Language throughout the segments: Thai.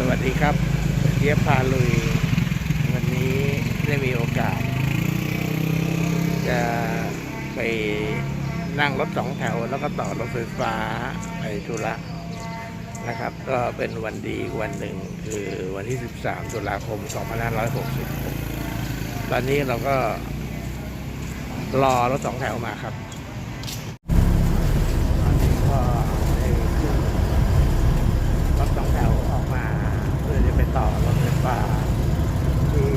สวัสดีครับเจี๊ยบพาลุย วันนี้ได้มีโอกาส จะไปนั่งรถสองแถว แล้วก็ต่อรถไฟฟ้าไปธุระนะครับ ก็เป็นวันดีวันหนึ่งคือวันที่ 13 ตุลาคม 2566ตอนนี้เราก็รอรถสองแถวมาครับตอนนี้ก็ได้ขึ้น รถสองแถวออกมาเพื่อจะไป ต่อรถไฟฟ้าที่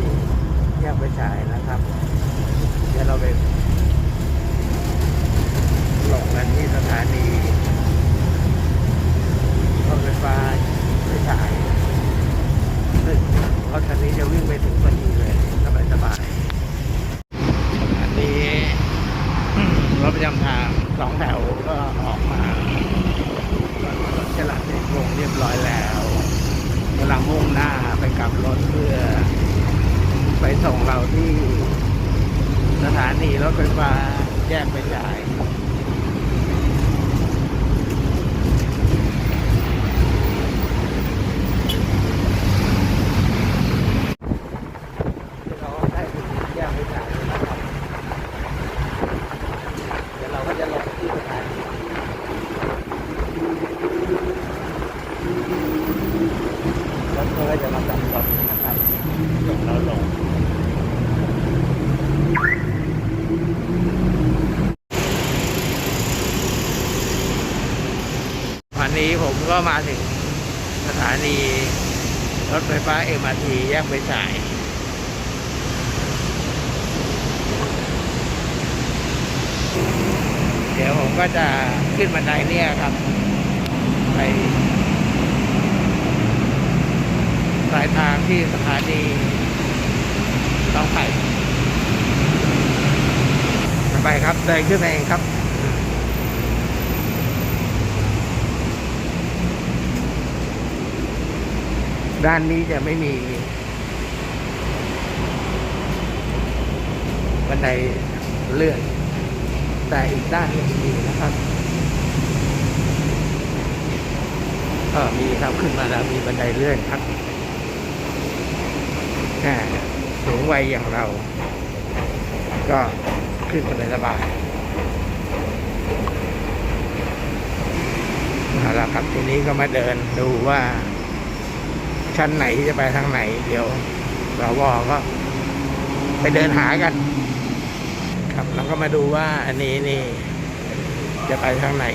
แยกไปฉายนะครับ เดี๋ยวเราไปลงกันที่สถานีรถไฟฟ้าไปฉายซึ่งรถคันนี้จะวิ่งไปถึงพอดีเลยสบายสบายอันนี้รถประจำทางสองแถวก็ออกมารถจราจรลงเรียบร้อยแล้ว มุ่งหน้าไปกลับรถเพื่อ ไปส่งเราที่สถานีรถไฟฟ้าแยกไปจ่าย เราได้ถึงแยกไปจ่ายแล้วนะครับเดี๋ยวเราก็จะลงที่สถานี รถก็จะมาจับรถนะครับส่งเราลงวั นนี้ผมก็มาถึงสถานี รถไฟฟ้าเอ็มอาร์ทีแยกไปสาย เดี๋ยวผมก็จะขึ้นบันไดเนี่ยครับ ไปปลายทางที่สถานีต้องไผ่ไปครับเดินขึ้นเองครับ ด้านนี้จะไม่มีบันไดเลื่อน แต่อีกด้านหนึงมีนะครับเออมีครับขึ้นมาแล้วมีบันไดเลื่อนครับสูงวัยอย่างเรา ก็ขึ้นไปสบายเอาละครับทีนี้ก็มาเดินดูว่า ชั้นไหนที่จะไปทางไหน เดี๋ยวสวก็ไปเดินหากัน ครับแล้วก็มาดูว่าอันนี้นี่ จะไปทางไหน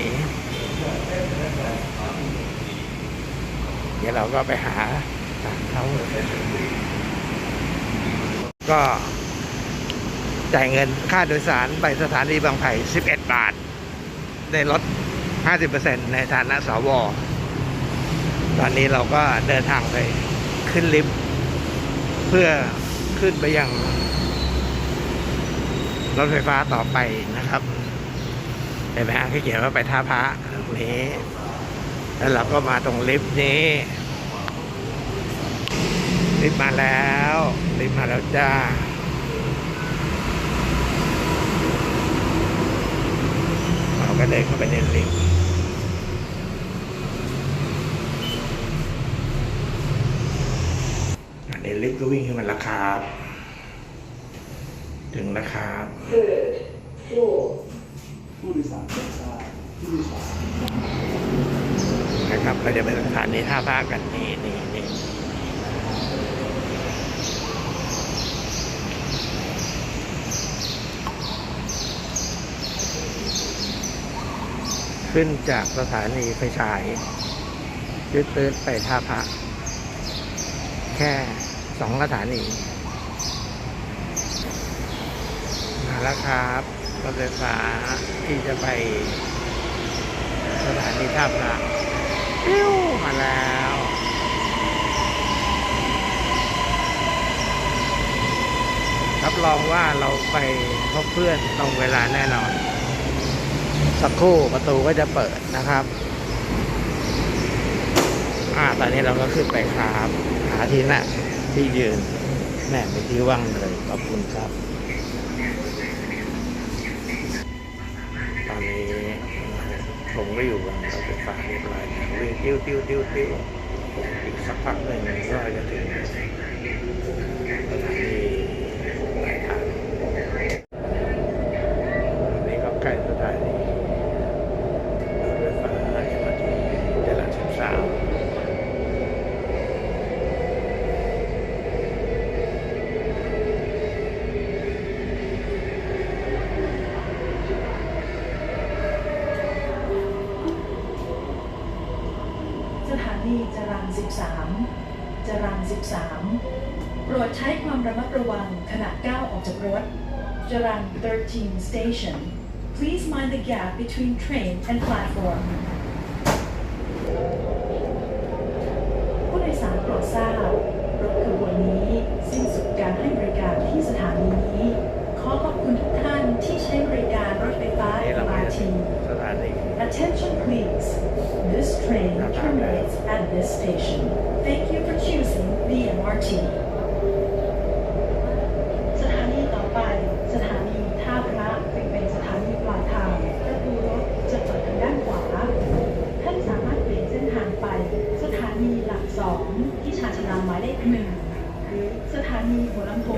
เดี๋ยวเราก็ไปหาถามเขาก็จ่ายเงินค่าโดยสารไปสถานีบางไผ่ 11 บาท ได้ลด 50%ในฐานะสว ตอนนี้เราก็เดินทางไปขึ้นลิฟต์เพื่อขึ้นไปยังรถไฟฟ้าต่อไปนะครับเห็นไหมฮะที่เขียนว่าไปท่าพระตรงนี้ แล้วเราก็มาตรงลิฟต์นี้ ลิฟต์มาแล้ว ลิฟต์มาแล้วจ้าเราก็เดินเข้าไปในลิฟต์อะใน ลิฟต์ก็วิ่งขึ้นมาแล้วครับถึงแล้วครับ Third floor. ผู้โดยสารไม่ทราบผู้โดยสารนะครับเราจะไปสถานีท่าพระกันนี่นี่นี่ขึ้นจากสถานีไฟฉายยืดตืดไปท่าพระแค่ สองสถานีมาแล้วครับรถไฟฟ้าที่จะไปสถานีท่าพระปิ้วมาแล้วรับรองว่าเราไปพบเพื่อนตรงเวลาแน่นอน สักครู่ประตูก็จะเปิดนะครับ อ่า ตอนนี้เราก็ขึ้นไปครับ หาที่นั่ง ที่ยืนแม่เป็นที่ว่างเลยขอบคุณครับ ตอนนี้ผมก็อยู่กันเราไฟฟ้าเรียบร้อยแล้ววิ่งติ้วติ้วติ้วติ้วอีกสักพักหนึ่งก็จะถึง โปรดใช้ความระมัดระวังขณะก้าวออกจากรถจรัญ13 station Please mind the gap between train and platform ผู้โดยสารโปรดทราบรถขบวนนี้สิ้นสุดการให้บริการที่สถานีนี้ ขอขอบคุณทุกท่านที่ใช้บริการรถไฟฟ้านี่เรามาถึ MRT งสถานี Attention please. This train terminates at this station. Thank you for choosing the MRT. สถานีต่อไป สถานีท่าพระซึ่งเป็นสถานีปลายทางประตูรถจะเปิดทางด้านขวา ท่านสามารถเปลี่ยนเส้นทางไป สถานีหลักสองที่ชาญชาลาหมายเลขหนึ่งหรือสถานีหัวลำโพง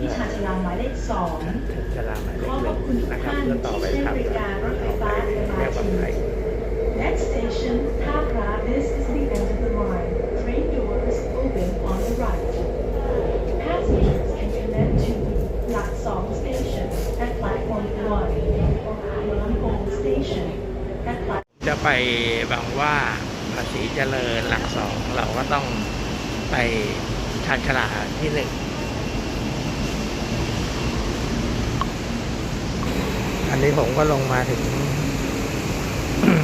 ที่ชาญชาลาหมายเลขสองชลาหมายเลขขอหขนึ่อบคุณงทุกนะครับท่านเพื่อต่อที่ไปใช้ทางบริการรถไฟฟ้า เรียก MRT ว่าไทย Next station, Tapra. This is the end of the line. Train doors open on the right. Passengers can connect to Lat Song Station at platform 1 or Molampong Station at platform จะไป บางว่าภาษีเจริญหลักสองเราก็ต้องไปชานชาลาที่หนึ่งอันนี้ผมก็ลงมาถึง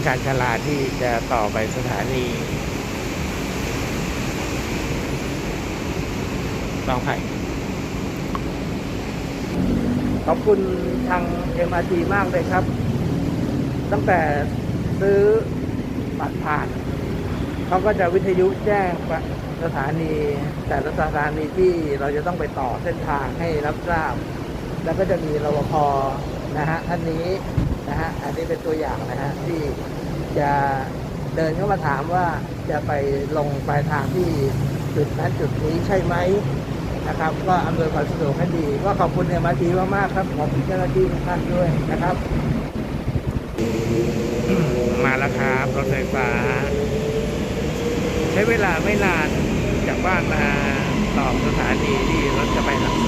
ชานชาลาที่จะต่อไปสถานีบางไผ่ขอบคุณทาง MRT มากเลยครับ ตั้งแต่ ซื้อบัตรผ่านเขาก็จะวิทยุแจ้งสถานี แต่ละสถานีที่เราจะต้องไปต่อเส้นทางให้รับทราบ แล้วก็จะมีรปภนะฮะท่านนี้นะฮะอันนี้เป็นตัวอย่างนะฮะที่จะเดินเข้ามาถามว่าจะไปลงปลายทางที่จุดนั้นจุดนี้ใช่ไหมนะครับ ก็อำนวยความสะดวกให้ดี ก็ขอบคุณเอ็มาทีมากๆครับขอบคุณเจ้าหน้าที่ทุกท่านด้วยนะครับ มาแล้วครับรถไฟฟ้า ใช้เวลาไม่นานจากบ้านมาต่อสถานีที่รถจะไปหลับสอง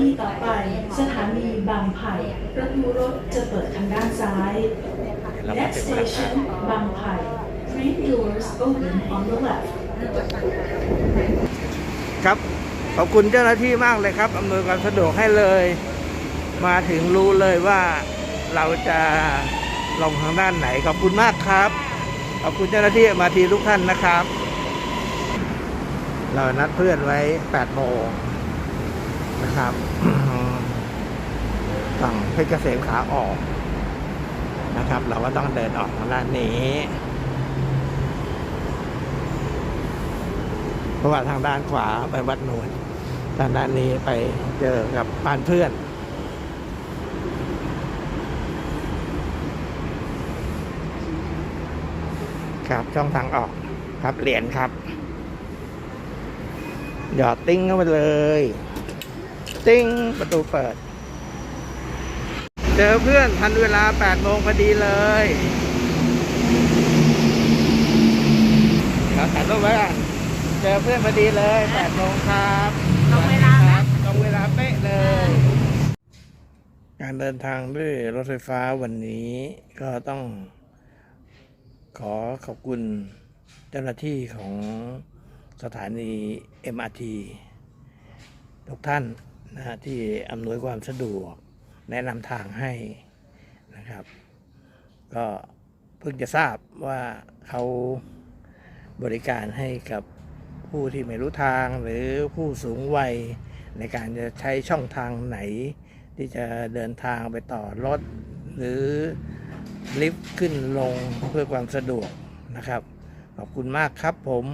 นีต่อไป สถานีบางไผ่ประตูรถจะเปิดทางด้านซ้าย Next station บางไผ่ Train doors open on the left. ครับ ขอบคุณเจ้าหน้าที่มากเลยครับอำนวยความสะดวกให้เลย มาถึงรู้เลยว่าเราจะลงทางด้านไหน ขอบคุณมากครับ ขอบคุณเจ้าหน้าที่มาทีทุกท่านนะครับ เรานัดเพื่อนไว้ 8 โมง นะครับฝั่งเพชรเกษมขาออกนะครับ เราก็ต้องเดินออกทางด้านนี้เพราะว่าทางด้านขวาไปวัดนวลทางด้านนี้ไปเจอกับบ้านเพื่อนครับช่องทางออกครับเหรียญครับ หยอดติ้งเข้าไปเลย ติ้งประตูเปิด เจอเพื่อนทันเวลา8โมงพอดีเลยครับถ่ายรูปไว้อะเจอเพื่อนพอดีเลย8โมงครับตรงเวลาครับตรงเวลาเป๊ะเลย การเดินทางด้วยรถไฟฟ้าวันนี้ก็ต้องขอขอบคุณเจ้าหน้าที่ของสถานี MRT ทุกท่าน นะฮะที่อำนวยความสะดวก แนะนำทางให้นะครับ ก็เพิ่งจะทราบว่าเขาบริการให้กับผู้ที่ไม่รู้ทางหรือผู้สูงวัยในการจะใช้ช่องทางไหน ที่จะเดินทางไปต่อรถ หรือลิฟต์ขึ้นลงเพื่อความสะดวกนะครับ ขอบคุณมากครับผม